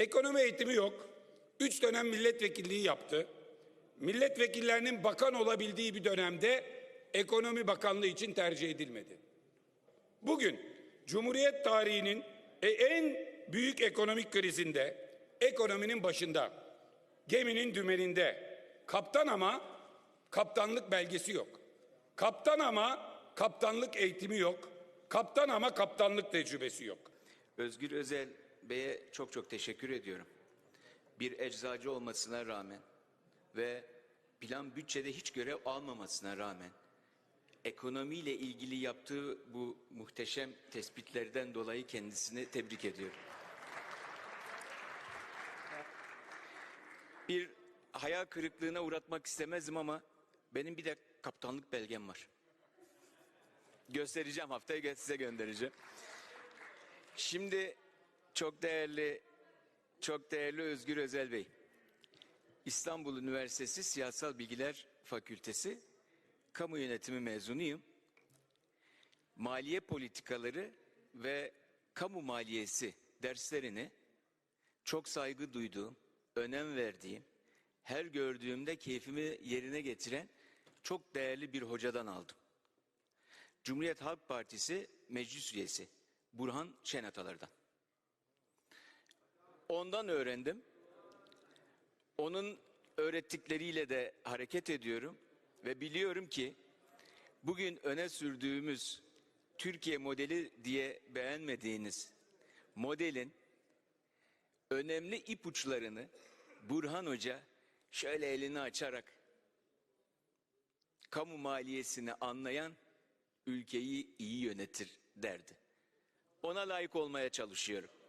Ekonomi eğitimi yok. Üç dönem milletvekilliği yaptı. Milletvekillerinin bakan olabildiği bir dönemde ekonomi bakanlığı için tercih edilmedi. Bugün Cumhuriyet tarihinin e, en büyük ekonomik krizinde ekonominin başında, geminin dümeninde, kaptan ama kaptanlık belgesi yok. Kaptan ama kaptanlık eğitimi yok. Kaptan ama kaptanlık tecrübesi yok. Özgür Özel Bey'e çok çok teşekkür ediyorum. Bir eczacı olmasına rağmen ve plan bütçede hiç görev almamasına rağmen ekonomiyle ilgili yaptığı bu muhteşem tespitlerden dolayı kendisini tebrik ediyorum. Bir hayal kırıklığına uğratmak istemezdim ama benim bir de kaptanlık belgem var. Göstereceğim haftaya size göndereceğim. Şimdi çok değerli çok değerli Özgür Özel Bey. İstanbul Üniversitesi Siyasal Bilgiler Fakültesi Kamu Yönetimi mezunuyum. Maliye politikaları ve kamu maliyesi derslerini çok saygı duyduğum, önem verdiğim, her gördüğümde keyfimi yerine getiren çok değerli bir hocadan aldım. Cumhuriyet Halk Partisi meclis üyesi Burhan Şenatalar'dan. Ondan öğrendim. Onun öğrettikleriyle de hareket ediyorum ve biliyorum ki bugün öne sürdüğümüz Türkiye modeli diye beğenmediğiniz modelin önemli ipuçlarını Burhan Hoca şöyle elini açarak kamu maliyesini anlayan ülkeyi iyi yönetir derdi. Ona layık olmaya çalışıyorum.